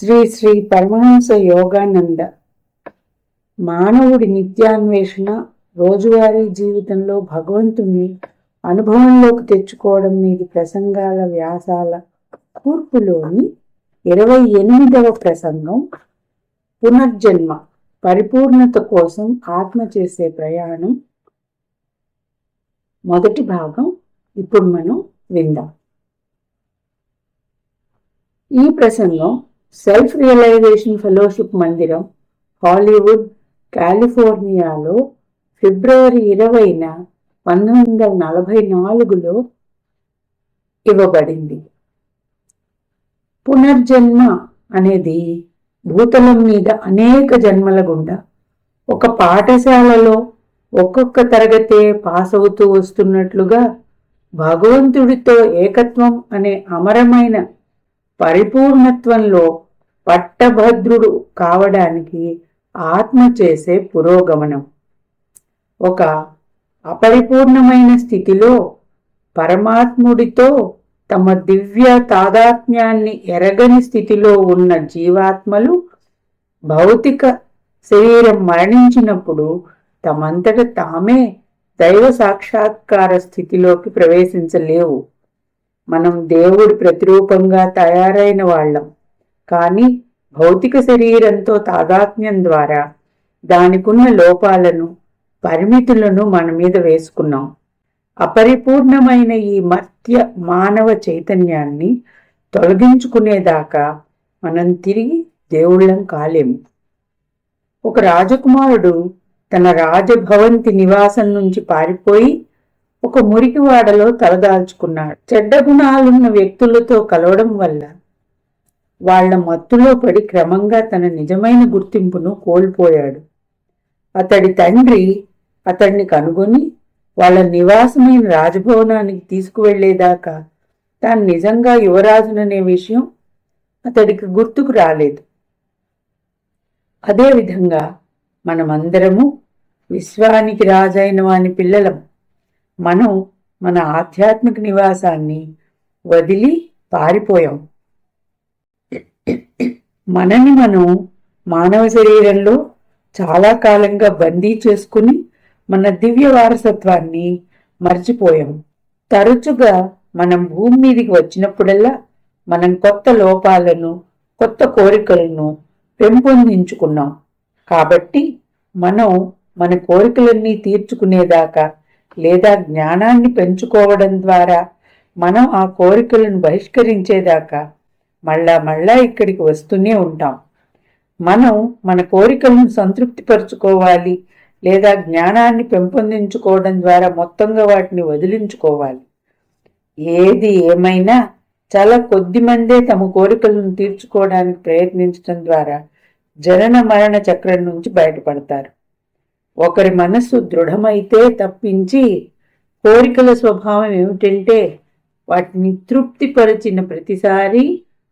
శ్రీ శ్రీ పరమహంస యోగానంద. మానవుడి నిత్యాన్వేషణ రోజువారీ జీవితంలో భగవంతుని అనుభవంలోకి తెచ్చుకోవడం మీది ప్రసంగాల వ్యాసాల కూర్పులోని ఇరవై ఎనిమిదవ ప్రసంగం పునర్జన్మ పరిపూర్ణత కోసం ఆత్మ చేసే ప్రయాణం. మొదటి భాగం ఇప్పుడు మనం విందాం. ఈ ప్రసంగం సెల్ఫ్ రియలైజేషన్ ఫెలోషిప్ మందిరం హాలీవుడ్ కాలిఫోర్నియాలో ఫిబ్రవరి ఇరవైన పంతొమ్మిది వందల నలభై నాలుగులో ఇవ్వబడింది. పునర్జన్మ అనేది భూతలం మీద అనేక జన్మల గుండా ఒక పాఠశాలలో ఒక్కొక్క తరగతే పాస్ అవుతూ వస్తున్నట్లుగా భగవంతుడితో ఏకత్వం అనే అమరమైన పరిపూర్ణత్వంలో పట్టభద్రుడు కావడానికి ఆత్మ చేసే పురోగమనం. ఒక అపరిపూర్ణమైన స్థితిలో పరమాత్ముడితో తమ దివ్య తాదాత్మ్యాన్ని ఎరగని స్థితిలో ఉన్న జీవాత్మలు భౌతిక శరీరం మరణించినప్పుడు తమంతట తామే దైవ సాక్షాత్కార స్థితిలోకి ప్రవేశించలేవు. మనం దేవుడి ప్రతిరూపంగా తయారైన వాళ్ళం. కానీ భౌతిక శరీరంతో తాదాత్మ్యం ద్వారా దానికున్న లోపాలను పరిమితులను మన మీద వేసుకున్నాం. అపరిపూర్ణమైన ఈ మర్త్య మానవ చైతన్యాన్ని తొలగించుకునేదాకా మనం తిరిగి దేవుళ్ళం కాలేము. ఒక రాజకుమారుడు తన రాజభవంతి నివాసం నుంచి పారిపోయి ఒక మురికివాడలో తలదాల్చుకున్నాడు. చెడ్డ గుణాలున్న వ్యక్తులతో కలవడం వల్ల వాళ్ళ మత్తులో పడి క్రమంగా తన నిజమైన గుర్తింపును కోల్పోయాడు. అతడి తండ్రి అతడిని కనుగొని వాళ్ళ నివాసమైన రాజభవనానికి తీసుకువెళ్ళేదాకా తాను నిజంగా యువరాజుననే విషయం అతడికి గుర్తుకు రాలేదు. అదేవిధంగా మనమందరము విశ్వానికి రాజైన వాని పిల్లలం. మనం మన ఆధ్యాత్మిక నివాసాన్ని వదిలి పారిపోయాం. మనని మనం మానవ శరీరంలో చాలా కాలంగా బందీ చేసుకుని మన దివ్య వారసత్వాన్ని మర్చిపోయాం. తరచుగా మనం భూమి మీదికి వచ్చినప్పుడల్లా మనం కొత్త లోపాలను కొత్త కోరికలను పెంపొందించుకున్నాం. కాబట్టి మనం మన కోరికలన్నీ తీర్చుకునేదాకా లేదా జ్ఞానాన్ని పెంచుకోవడం ద్వారా మనం ఆ కోరికలను బహిష్కరించేదాకా మళ్ళా మళ్ళా ఇక్కడికి వస్తూనే ఉంటాం. మనం మన కోరికలను సంతృప్తిపరచుకోవాలి లేదా జ్ఞానాన్ని పెంపొందించుకోవడం ద్వారా మొత్తంగా వాటిని వదిలించుకోవాలి. ఏది ఏమైనా చాలా కొద్ది మందే తమ కోరికలను తీర్చుకోవడానికి ప్రయత్నించడం ద్వారా జనన మరణ చక్రం నుంచి బయటపడతారు. ఒకరి మనస్సు దృఢమైతే తప్పించి కోరికల స్వభావం ఏమిటంటే వాటిని తృప్తిపరిచిన ప్రతిసారి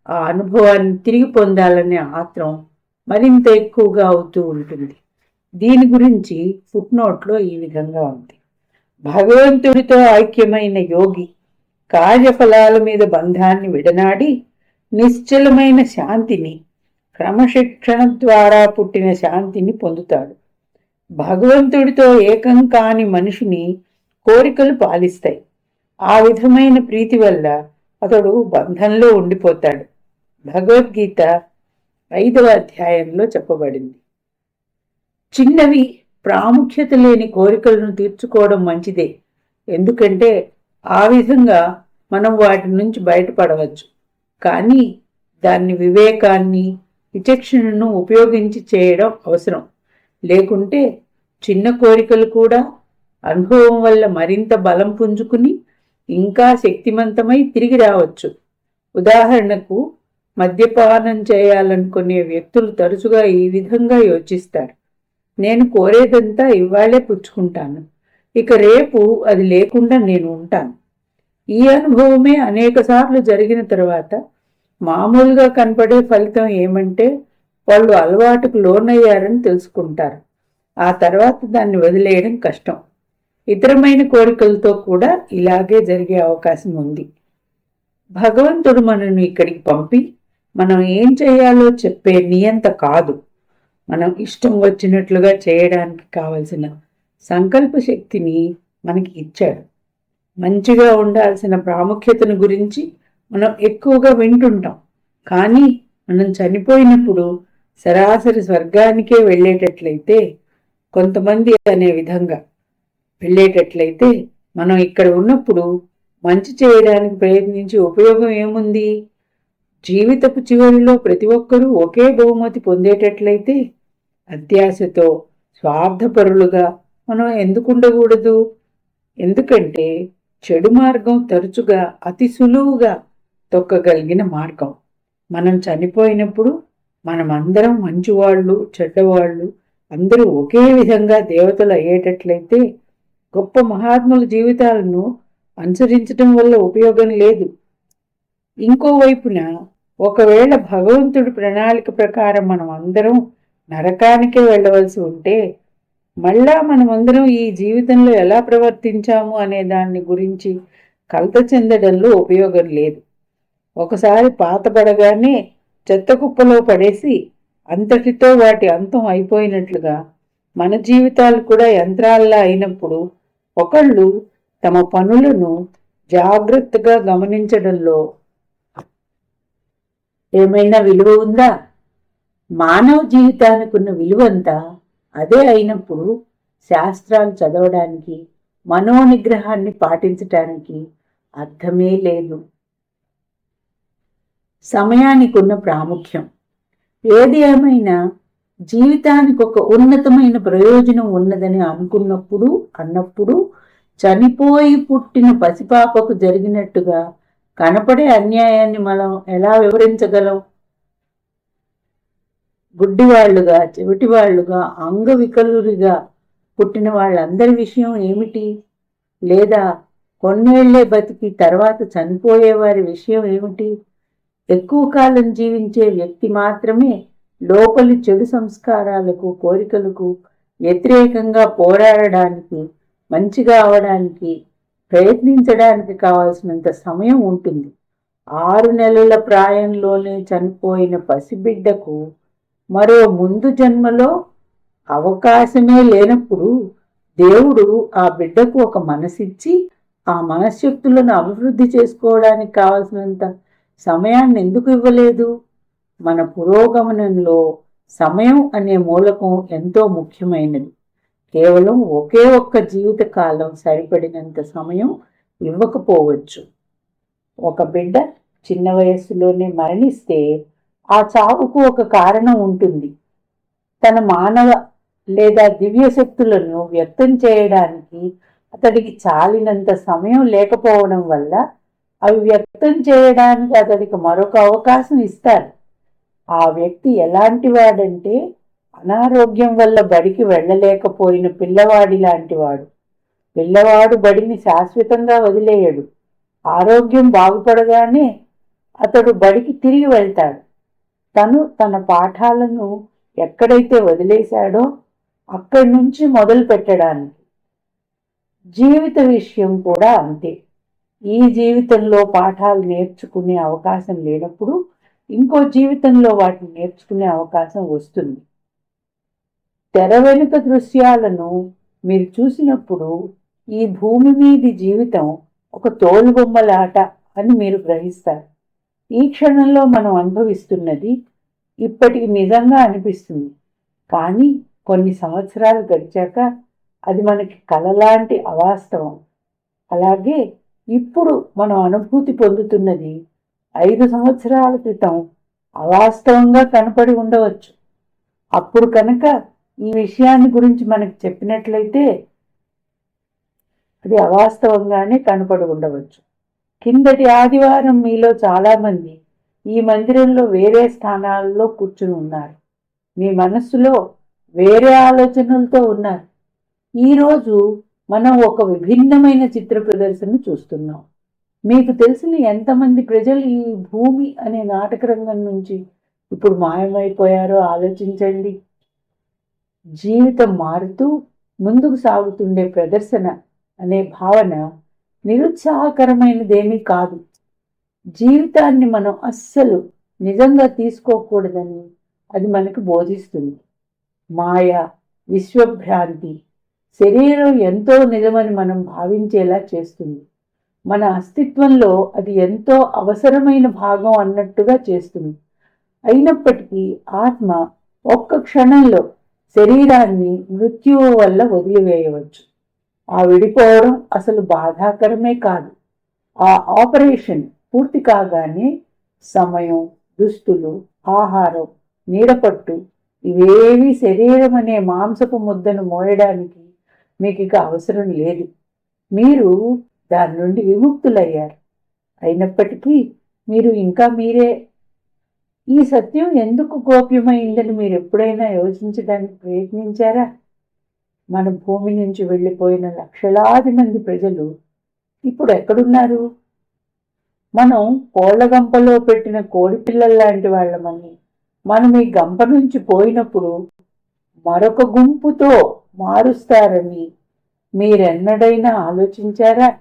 ఆ అనుభవాన్ని తిరిగి పొందాలనే ఆత్రం మరింత ఎక్కువగా అవుతూ ఉంటుంది. దీని గురించి ఫుట్నోట్లో ఈ విధంగా ఉంది. భగవంతుడితో ఐక్యమైన యోగి కార్యఫలాల మీద బంధాన్ని విడనాడి నిశ్చలమైన శాంతిని క్రమశిక్షణ ద్వారా పుట్టిన శాంతిని పొందుతాడు. భగవంతుడితో ఏకం కాని మనిషిని కోరికలు పాలిస్తాయి. ఆ విధమైన ప్రీతి వల్ల అతడు బంధంలో ఉండిపోతాడు. భగవద్గీత ఐదవ అధ్యాయంలో చెప్పబడింది. చిన్నవి ప్రాముఖ్యత లేని కోరికలను తీర్చుకోవడం మంచిదే. ఎందుకంటే ఆ విధంగా మనం వాటి నుంచి బయటపడవచ్చు. కానీ దాన్ని వివేకాన్ని విచక్షణను ఉపయోగించి చేయడం అవసరం. లేకుంటే చిన్న కోరికలు కూడా అనుభవం వల్ల మరింత బలం పుంజుకుని ఇంకా శక్తివంతమై తిరిగి రావచ్చు. ఉదాహరణకు మద్యపానం చేయాలనుకునే వ్యక్తులు తరచుగా ఈ విధంగా యోచిస్తారు. నేను కోరేదంతా ఇవాళే పుచ్చుకుంటాను. ఇక రేపు అది లేకుండా నేను ఉంటాను. ఈ అనుభవమే అనేక సార్లు జరిగిన తర్వాత మామూలుగా కనపడే ఫలితం ఏమంటే వాళ్ళు అలవాటుకు లోనయ్యారని తెలుసుకుంటారు. ఆ తర్వాత దాన్ని వదిలేయడం కష్టం. ఇతరమైన కోరికలతో కూడా ఇలాగే జరిగే అవకాశం ఉంది. భగవంతుడు మనను ఇక్కడికి పంపి మనం ఏం చేయాలో చెప్పే నియంత కాదు. మనం ఇష్టం వచ్చినట్లుగా చేయడానికి కావలసిన సంకల్ప శక్తిని మనకి ఇచ్చాడు. మంచిగా ఉండాల్సిన ప్రాముఖ్యతను గురించి మనం ఎక్కువగా వింటుంటాం. కానీ మనం చనిపోయినప్పుడు సరాసరి స్వర్గానికే వెళ్ళేటట్లయితే కొంతమంది అనే విధంగా వెళ్ళేటట్లయితే మనం ఇక్కడ ఉన్నప్పుడు మంచి చేయడానికి ప్రయత్నించి ఉపయోగం ఏముంది? జీవితపు చివరిలో ప్రతి ఒక్కరూ ఒకే బహుమతి పొందేటట్లయితే అత్యాశతో స్వార్థపరులుగా మనం ఎందుకు ఉండకూడదు? ఎందుకంటే చెడు మార్గం తరచుగా అతి సులువుగా తొక్కగలిగిన మార్గం. మనం చనిపోయినప్పుడు మనమందరం మంచివాళ్ళు చెడ్డవాళ్ళు అందరూ ఒకే విధంగా దేవతలు అయ్యేటట్లయితే గొప్ప మహాత్ముల జీవితాలను అనుసరించటం వల్ల ఉపయోగం లేదు. ఇంకోవైపున ఒకవేళ భగవంతుడి ప్రణాళిక ప్రకారం మనం అందరం నరకానికే వెళ్ళవలసి ఉంటే మళ్ళా మనమందరం ఈ జీవితంలో ఎలా ప్రవర్తించాము అనే దాన్ని గురించి కలత చెందడంలో ఉపయోగం లేదు. ఒకసారి పాతబడగానే చెత్త కుప్పలో పడేసి అంతటితో వాటి అంతం అయిపోయినట్లుగా మన జీవితాలు కూడా యంత్రాల్లా అయినప్పుడు ఒకళ్ళు తమ పనులను జాగ్రత్తగా గమనించడంలో ఏమైనా విలువ ఉందా? మానవ జీవితానికి ఉన్న విలువంతా అదే అయినప్పుడు శాస్త్రాలు చదవడానికి మనోనిగ్రహాన్ని పాటించటానికి అర్థమే లేదు. సమయానికి ఉన్న ప్రాముఖ్యం. ఏది ఏమైనా జీవితానికి ఒక ఉన్నతమైన ప్రయోజనం ఉన్నదని అనుకున్నప్పుడు అన్నప్పుడు చనిపోయి పుట్టిన పసిపాపకు జరిగినట్టుగా కనపడే అన్యాయాన్ని మనం ఎలా వివరించగలం? గుడ్డివాళ్ళుగా చెవిటివాళ్ళుగా అంగవికలురిగా పుట్టిన వాళ్ళందరి విషయం ఏమిటి? లేదా కొన్నేళ్ళే బతికి తర్వాత చనిపోయేవారి విషయం ఏమిటి? ఎక్కువ కాలం జీవించే వ్యక్తి మాత్రమే లోపలి చెడు సంస్కారాలకు కోరికలకు వ్యతిరేకంగా పోరాడడానికి మంచిగా అవడానికి ప్రయత్నించడానికి కావాల్సినంత సమయం ఉంటుంది. ఆరు నెలల ప్రాయంలోనే చనిపోయిన పసిబిడ్డకు మరో ముందు జన్మలో అవకాశమే లేనప్పుడు దేవుడు ఆ బిడ్డకు ఒక మనసిచ్చి ఆ మనశ్శక్తులను అభివృద్ధి చేసుకోవడానికి కావాల్సినంత సమయాన్ని ఎందుకు ఇవ్వలేదు? మన పురోగమనంలో సమయం అనే మూలకం ఎంతో ముఖ్యమైనది. కేవలం ఒకే ఒక్క జీవిత కాలం సరిపడినంత సమయం ఇవ్వకపోవచ్చు. ఒక బిడ్డ చిన్న వయస్సులోనే మరణిస్తే ఆ చావుకు ఒక కారణం ఉంటుంది. తన మానవ లేదా దివ్య శక్తులను వ్యక్తం చేయడానికి అతడికి చాలినంత సమయం లేకపోవడం వల్ల అవి వ్యక్తం చేయడానికి అతడికి మరొక అవకాశం ఇస్తారు. ఆ వ్యక్తి ఎలాంటి వాడంటే అనారోగ్యం వల్ల బడికి వెళ్ళలేకపోయిన పిల్లవాడి లాంటివాడు పిల్లవాడు బడిని శాశ్వతంగా వదిలేయడు. ఆరోగ్యం బాగుపడగానే అతడు బడికి తిరిగి వెళ్తాడు. తను తన పాఠాలను ఎక్కడైతే వదిలేశాడో అక్కడి నుంచి మొదలు పెట్టడానికి జీవిత విషయం కూడా అంతే. ఈ జీవితంలో పాఠాలు నేర్చుకునే అవకాశం లేనప్పుడు ఇంకో జీవితంలో వాటిని నేర్చుకునే అవకాశం వస్తుంది. తెర వెనుక దృశ్యాలను మీరు చూసినప్పుడు ఈ భూమి మీది జీవితం ఒక తోలుబొమ్మలాట అని మీరు గ్రహిస్తారు. ఈ క్షణంలో మనం అనుభవిస్తున్నది ఇప్పటికి నిజంగా అనిపిస్తుంది. కానీ కొన్ని సంవత్సరాలు గడిచాక అది మనకి కలలాంటి అవాస్తవం. అలాగే ఇప్పుడు మనం అనుభూతి పొందుతున్నది ఐదు సంవత్సరాల క్రితం అవాస్తవంగా కనపడి ఉండవచ్చు. అప్పుడు కనుక ఈ విషయాన్ని గురించి మనకు చెప్పినట్లయితే అది అవాస్తవంగానే కనపడి ఉండవచ్చు. కిందటి ఆదివారం మీలో చాలామంది ఈ మందిరంలో వేరే స్థానాల్లో కూర్చుని ఉన్నారు. మీ మనస్సులో వేరే ఆలోచనలతో ఉన్నారు. ఈరోజు మనం ఒక విభిన్నమైన చిత్ర ప్రదర్శన చూస్తున్నాం. మీకు తెలిసిన ఎంతమంది ప్రజలు ఈ భూమి అనే నాటక రంగం నుంచి ఇప్పుడు మాయమైపోయారో ఆలోచించండి. జీవితం మారుతూ ముందుకు సాగుతుండే ప్రదర్శన అనే భావన నిరుత్సాహకరమైనదేమీ కాదు. జీవితాన్ని మనం అస్సలు నిజంగా తీసుకోకూడదని అది మనకు బోధిస్తుంది. మాయ విశ్వభ్రాంతి శరీరం ఎంతో నిజమని మనం భావించేలా చేస్తుంది. మన అస్తిత్వంలో అది ఎంతో అవసరమైన భాగం అన్నట్టుగా చేస్తుంది. అయినప్పటికీ ఆత్మ ఒక్క క్షణంలో శరీరాన్ని మృత్యువు వల్ల వదిలివేయవచ్చు. ఆ విడిపోవడం అసలు బాధాకరమే కాదు. ఆ ఆపరేషన్ పూర్తి కాగానే సమయం దుస్తులు ఆహారం నీడపట్టు ఇవేవి శరీరం అనే మాంసపు ముద్దను మోయడానికి మీకు ఇక అవసరం లేదు. మీరు దాని నుండి విముక్తులయ్యారు. అయినప్పటికీ మీరు ఇంకా మీరే. ఈ సత్యం ఎందుకు గోప్యమైందని మీరు ఎప్పుడైనా యోచించడానికి ప్రయత్నించారా? మన భూమి నుంచి వెళ్ళిపోయిన లక్షలాది మంది ప్రజలు ఇప్పుడు ఎక్కడున్నారు? మనం కోళ్ళ గంపలో పెట్టిన కోడి పిల్లల్లాంటి వాళ్ళమని మనం ఈ గంప నుంచి పోయినప్పుడు మరొక గుంపుతో మారుస్తారని మీరెన్నడైనా ఆలోచించారా?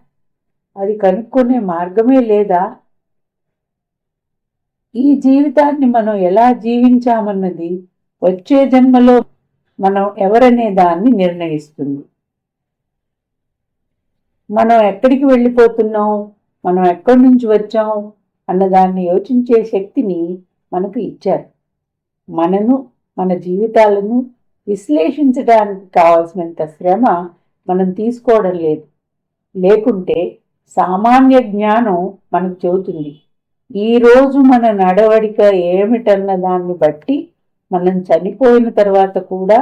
అది కనుక్కునే మార్గమే లేదా? ఈ జీవితాన్ని మనం ఎలా జీవించామన్నది వచ్చే జన్మలో మనం ఎవరనే దాన్ని నిర్ణయిస్తుంది. మనం ఎక్కడికి వెళ్ళిపోతున్నాం? మనం ఎక్కడి నుంచి వచ్చాం? అన్నదాన్ని యోచించే శక్తిని మనకు ఇచ్చారు. మనను మన జీవితాలను విశ్లేషించడానికి కావాల్సినంత శ్రమ మనం తీసుకోవడం లేదు. లేకుంటే సామాన్య జ్ఞానం మనకు చెబుతుంది. ఈరోజు మన నడవడిక ఏమిటన్న దాన్ని బట్టి మనం చనిపోయిన తర్వాత కూడా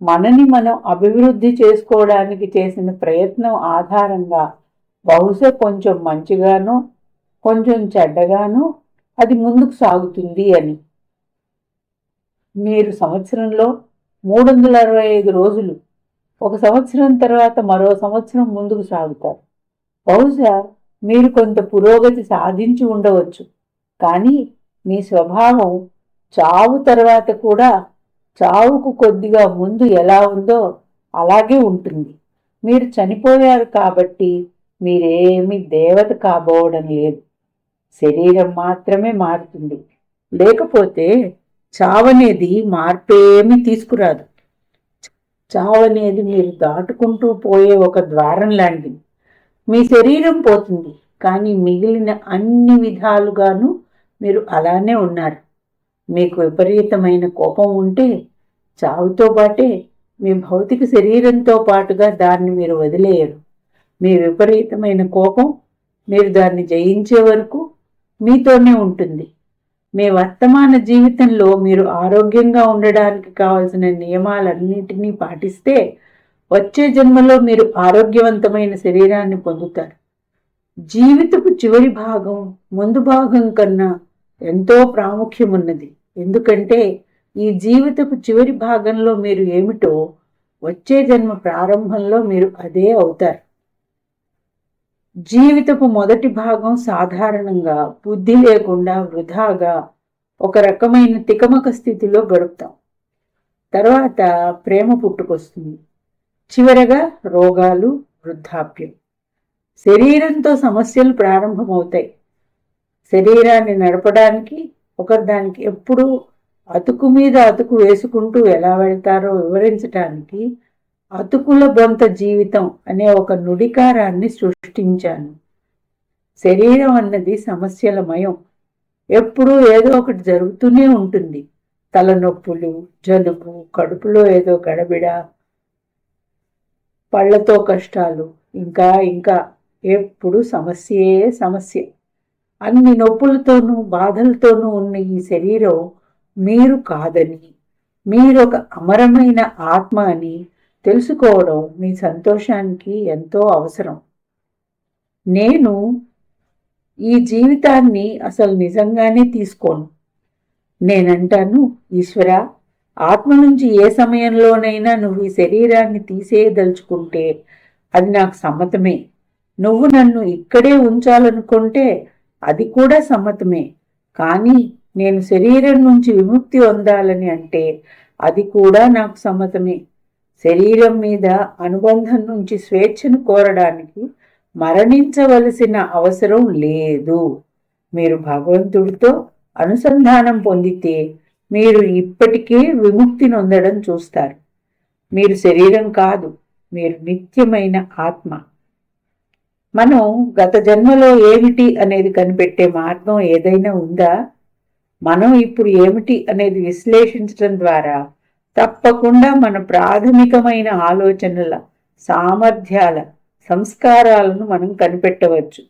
మనని మనం అభివృద్ధి చేసుకోవడానికి చేసిన ప్రయత్నం ఆధారంగా బహుశా కొంచెం మంచిగానో కొంచెం చెడ్డగానో అది ముందుకు సాగుతుంది అని. మీరు సంవత్సరంలో మూడు వందల అరవై ఐదు రోజులు ఒక సంవత్సరం తర్వాత మరో సంవత్సరం ముందుకు సాగుతారు. బహుశా మీరు కొంత పురోగతి సాధించి ఉండవచ్చు కానీ మీ స్వభావం చావు తర్వాత కూడా చావుకు కొద్దిగా ముందు ఎలా ఉందో అలాగే ఉంటుంది. మీరు చనిపోయారు కాబట్టి మీరేమి దేవత కాబోవడం లేదు. శరీరం మాత్రమే మారుతుంది. లేకపోతే చావనేది మార్పేమీ తీసుకురాదు. చావనేది మీరు దాటుకుంటూ పోయే ఒక ద్వారం లాంటిది. మీ శరీరం పోతుంది కానీ మిగిలిన అన్ని విధాలుగాను మీరు అలానే ఉన్నారు. మీకు విపరీతమైన కోపం ఉంటే చావుతో పాటే మీ భౌతిక శరీరంతో పాటుగా దాన్ని మీరు వదిలేయరు. మీ విపరీతమైన కోపం మీరు దాన్ని జయించే వరకు మీతోనే ఉంటుంది. మీ వర్తమాన జీవితంలో మీరు ఆరోగ్యంగా ఉండడానికి కావలసిన నియమాలన్నింటినీ పాటిస్తే వచ్చే జన్మలో మీరు ఆరోగ్యవంతమైన శరీరాన్ని పొందుతారు. జీవితపు చివరి భాగం ముందు భాగం కన్నా ఎంతో ప్రాముఖ్యమున్నది. ఎందుకంటే ఈ జీవితపు చివరి భాగంలో మీరు ఏమిటో వచ్చే జన్మ ప్రారంభంలో మీరు అదే అవుతారు. జీవితపు మొదటి భాగం సాధారణంగా బుద్ధి లేకుండా వృధాగా ఒక రకమైన తికమక స్థితిలో గడుపుతాం. తర్వాత ప్రేమ పుట్టుకొస్తుంది. చివరగా రోగాలు వృద్ధాప్యం. శరీరంతో సమస్యలు ప్రారంభమవుతాయి. శరీరాన్ని నడపడానికి ఒకరు దానికి ఎప్పుడూ అతుకు మీద అతుకు వేసుకుంటూ ఎలా వెళ్తారో వివరించటానికి అతుకుల బొంత జీవితం అనే ఒక నుడికారాన్ని సృష్టించాను. శరీరం అన్నది సమస్యల మయం. ఎప్పుడూ ఏదో ఒకటి జరుగుతూనే ఉంటుంది. తలనొప్పులు జలుబు కడుపులో ఏదో గడబిడ పళ్ళతో కష్టాలు ఇంకా ఇంకా. ఎప్పుడు సమస్యే సమస్య. అన్ని నొప్పులతోనూ బాధలతోనూ ఉన్న ఈ శరీరం మీరు కాదని మీరొక అమరమైన ఆత్మ అని తెలుసుకోవడం మీ సంతోషానికి ఎంతో అవసరం. నేను ఈ జీవితాన్ని అసలు నిజంగానే తీసుకోను. నేనంటాను ఈశ్వర ఆత్మ నుంచి ఏ సమయంలోనైనా నువ్వు ఈ శరీరాన్ని తీసేయదలుచుకుంటే అది నాకు సమ్మతమే. నువ్వు నన్ను ఇక్కడే ఉంచాలనుకుంటే అది కూడా సమ్మతమే. కానీ నేను శరీరం నుంచి విముక్తి పొందాలని అంటే అది కూడా నాకు సమ్మతమే. శరీరం మీద అనుబంధం నుంచి స్వేచ్ఛను కోరడానికి మరణించవలసిన అవసరం లేదు. మీరు భగవంతుడితో అనుసంధానం పొందితే మీరు ఇప్పటికే విముక్తి నొందడం చూస్తారు. మీరు శరీరం కాదు మీరు నిత్యమైన ఆత్మ. మనం గత జన్మలో ఏమిటి అనేది కనిపెట్టే మార్గం ఏదైనా ఉందా? మనం ఇప్పుడు ఏమిటి అనేది విశ్లేషించడం ద్వారా తప్పకుండా మన ప్రాథమికమైన ఆలోచనల సామర్థ్యాల సంస్కారాలను మనం కనిపెట్టవచ్చు.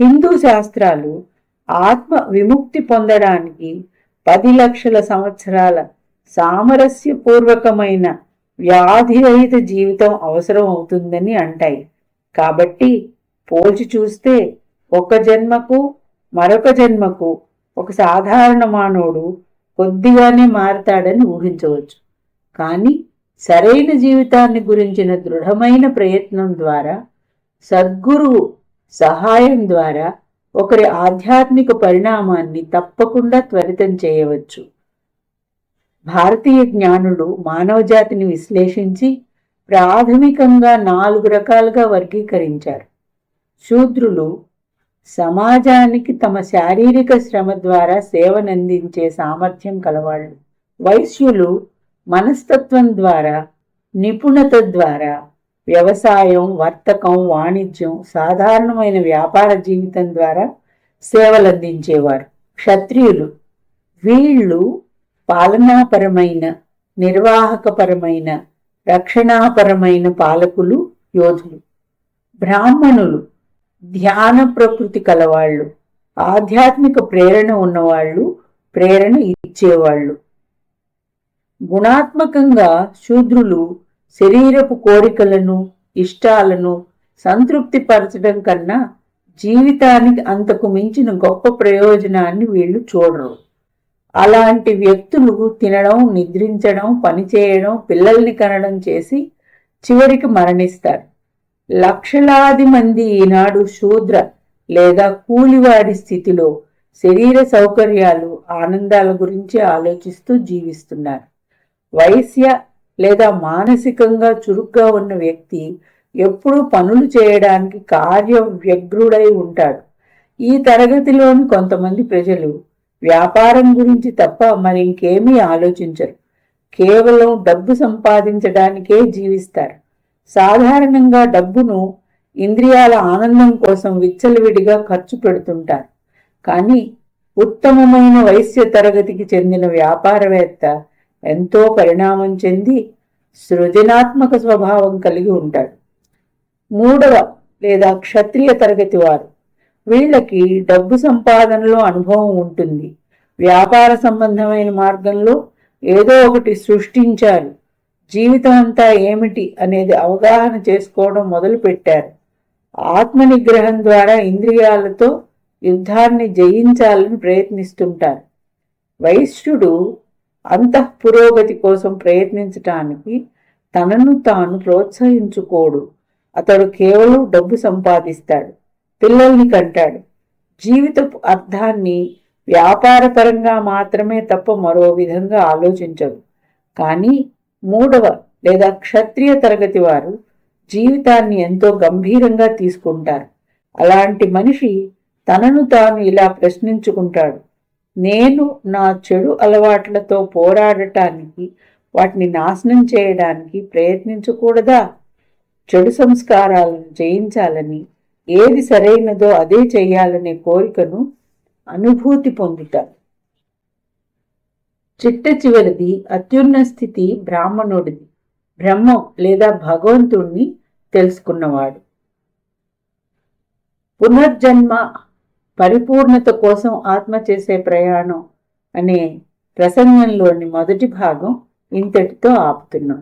హిందూ శాస్త్రాలు ఆత్మ విముక్తి పొందడానికి పది లక్షల సంవత్సరాల సామరస్యపూర్వకమైన వ్యాధిరహిత జీవితం అవసరం అవుతుందని అంటాయి. కాబట్టి పోల్చి చూస్తే ఒక జన్మకు మరొక జన్మకు ఒక సాధారణ మానవుడు కొద్దిగానే మారతాడని ఊహించవచ్చు. కానీ సరైన జీవితాన్ని గురించిన దృఢమైన ప్రయత్నం ద్వారా సద్గురువు సహాయం ద్వారా ఒకరి ఆధ్యాత్మిక పరిణామాన్ని తప్పకుండా త్వరితం చేయవచ్చు. భారతీయ జ్ఞానులు మానవజాతిని విశ్లేషించి ప్రాథమికంగా నాలుగు రకాలుగా వర్గీకరించారు. శూద్రులు సమాజానికి తమ శారీరక శ్రమ ద్వారా సేవనందించే సామర్థ్యం కలవాళ్ళు. వైశ్యులు మనస్తత్వం ద్వారా నిపుణత ద్వారా వ్యవసాయం వర్తకం వాణిజ్యం సాధారణమైన వ్యాపార జీవితం ద్వారా సేవలందించేవారు క్షత్రియులు. వీళ్ళు పాలనాపరమైన నిర్వాహకపరమైన రక్షణాపరమైన పాలకులు యోధులు. బ్రాహ్మణులు. ధ్యాన ప్రకృతి కలవాళ్ళు. ఆధ్యాత్మిక ప్రేరణ ఉన్నవాళ్ళు ప్రేరణ ఇచ్చేవాళ్ళు. గుణాత్మకంగా శూద్రులు శరీరపు కోరికలను ఇష్టాలను సంతృప్తిపరచడం కన్నా జీవితానికి అంతకు మించిన గొప్ప ప్రయోజనాన్ని వీళ్ళు చూడరు. అలాంటి వ్యక్తులు తినడం నిద్రించడం పనిచేయడం పిల్లల్ని కనడం చేసి చివరికి మరణిస్తారు. లక్షలాది మంది ఈనాడు శూద్ర లేదా కూలివాడి స్థితిలో శరీర సౌకర్యాలు ఆనందాల గురించి ఆలోచిస్తూ జీవిస్తున్నారు. వైశ్య లేదా మానసికంగా చురుగ్గా ఉన్న వ్యక్తి ఎప్పుడూ పనులు చేయడానికి కార్య వ్యగ్రుడై ఉంటాడు. ఈ తరగతిలోని కొంతమంది ప్రజలు వ్యాపారం గురించి తప్ప మరి ఇంకేమీ ఆలోచించరు. కేవలం డబ్బు సంపాదించడానికే జీవిస్తారు. సాధారణంగా డబ్బును ఇంద్రియాల ఆనందం కోసం విచ్చలవిడిగా ఖర్చు పెడుతుంటారు. కానీ ఉత్తమమైన వైశ్య తరగతికి చెందిన వ్యాపారవేత్త ఎంతో పరిణామం చెంది సృజనాత్మక స్వభావం కలిగి ఉంటాడు. మూడవ లేదా క్షత్రియ తరగతి వారు వీళ్ళకి డబ్బు సంపాదనలో అనుభవం ఉంటుంది. వ్యాపార సంబంధమైన మార్గంలో ఏదో ఒకటి సృష్టించారు. జీవితం అంతా ఏమిటి అనేది అవగాహన చేసుకోవడం మొదలుపెట్టారు. ఆత్మ నిగ్రహం ద్వారా ఇంద్రియాలతో యుద్ధాన్ని జయించాలని ప్రయత్నిస్తుంటారు. వైశ్యుడు అంతః పురోగతి కోసం ప్రయత్నించటానికి తనను తాను ప్రోత్సహించుకోడు. అతడు కేవలం డబ్బు సంపాదిస్తాడు పిల్లల్ని కంటాడు. జీవితపు అర్థాన్ని వ్యాపారపరంగా మాత్రమే తప్ప మరో విధంగా ఆలోచించదు కానీ మూడవ లేదా క్షత్రియ తరగతి వారు జీవితాన్ని ఎంతో గంభీరంగా తీసుకుంటారు. అలాంటి మనిషి తనను తాను ఇలా ప్రశ్నించుకుంటాడు. నేను నా చెడు అలవాట్లతో పోరాడటానికి వాటిని నాశనం చేయడానికి ప్రయత్నించకూడదా? చెడు సంస్కారాలను జయించాలని ఏది సరైనదో అదే చేయాలనే కోరికను అనుభూతి పొందుతారు చిట్ట చివరిది అత్యున్న స్థితి బ్రాహ్మణుడిది. బ్రహ్మం లేదా భగవంతుణ్ణి తెలుసుకున్నవాడు. పునర్జన్మ పరిపూర్ణత కోసం ఆత్మ చేసే ప్రయాణం అనే ప్రసంగంలోని మొదటి భాగం ఇంతటితో ఆపుతున్నాం.